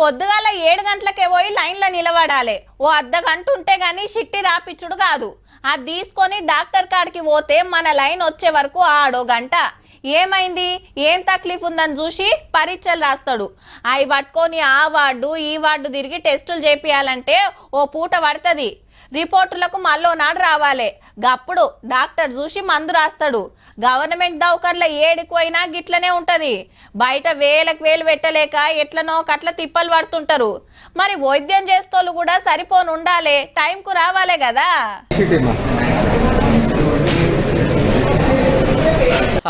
పొద్దుగాల ఏడు గంటలకే పోయి లైన్లో నిలబడాలి. ఓ అర్ధ గంట ఉంటే గానీ షిట్టి రాపిచ్చుడు కాదు. అది తీసుకొని డాక్టర్ కాడికి పోతే మన లైన్ వచ్చే వరకు ఆడో గంట. ఏమైంది? ఏం తక్లీఫ్ ఉందని చూసి పరీక్షలు రాస్తాడు. అవి పట్టుకొని ఆ వార్డు ఈ వార్డు తిరిగి టెస్టులు చేపియాలంటే ఓ పూట పడుతుంది. రిపోర్టులకు మళ్ళీ నాడు రావాలి. గప్పుడు డాక్టర్ చూసి మందు రాస్తాడు. గవర్నమెంట్ దౌకర్ల ఏడికోయినా గిట్లనే ఉంటుంది. బయట వేలకు వేలు పెట్టలేక ఎట్లనో కట్ల తిప్పలు పడుతుంటారు. మరి వైద్యం చేస్తోళ్ళు కూడా సరిపోను ఉండాలి టైంకు రావాలే కదా.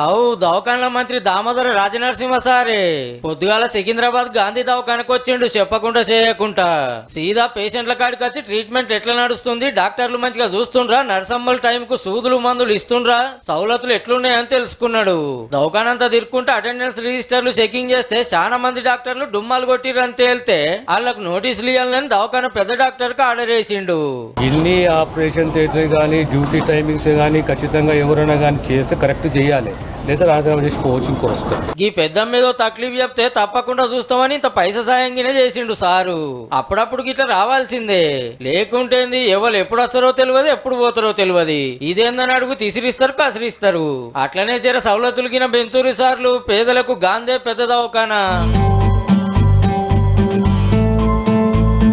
అవు దవాఖాన్ల మంత్రి దామోదర రాజనరసింహ సారే. పొద్దుగాల సికింద్రాబాద్ గాంధీ దవాఖానకు వచ్చిండు చెప్పకుండా చేయకుండా. సీదా పేషెంట్ల కాడికి వచ్చి ట్రీట్మెంట్ ఎట్లా నడుస్తుంది? డాక్టర్లు మంచిగా చూస్తుండ్రా? నర్సమ్మల టైం కు సూదులు మందులు ఇస్తుండ్రా? సౌలతులు ఎట్లున్నాయని తెలుసుకున్నాడు. దవాఖానంతా తిరుక్కుంటే అటెండెన్స్ రిజిస్టర్లు చెకింగ్ చేస్తే చాలా మంది డాక్టర్లు డుమ్మాలు కొట్టిరని తేలితే వాళ్ళకు నోటీసులు ఇవ్వాలని దవాఖాన పెద్ద డాక్టర్కు ఆర్డర్ వేసిండు. ఇన్ని ఆపరేషన్ థియేటర్ కానీ డ్యూటీ టైమింగ్స్ కానీ ఖచ్చితంగా ఎవరైనా కానీ చేస్తే కరెక్ట్ చేయాలి. లేదా రాజీనామా చేసి పోవచ్చు ఇంకో వస్తాం ఈ పెద్ద ఏదో తక్లీఫ్ చెప్తే తప్పకుండా చూస్తామని ఇంత పైస సాయంగానే చేసిండు సారు. అప్పుడప్పుడు గిట్లా రావాల్సిందే. లేకుంటేంది ఎవరు ఎప్పుడు వస్తారో తెలియదు ఎప్పుడు పోతారో తెలియదు. ఇదేందని అడుగు తీసిరిస్తారు కసిరిస్తారు. అట్లనే జర సవలతులు గిన బెంచూరి సార్లు పేదలకు గాంధే పెద్ద దవాఖానా.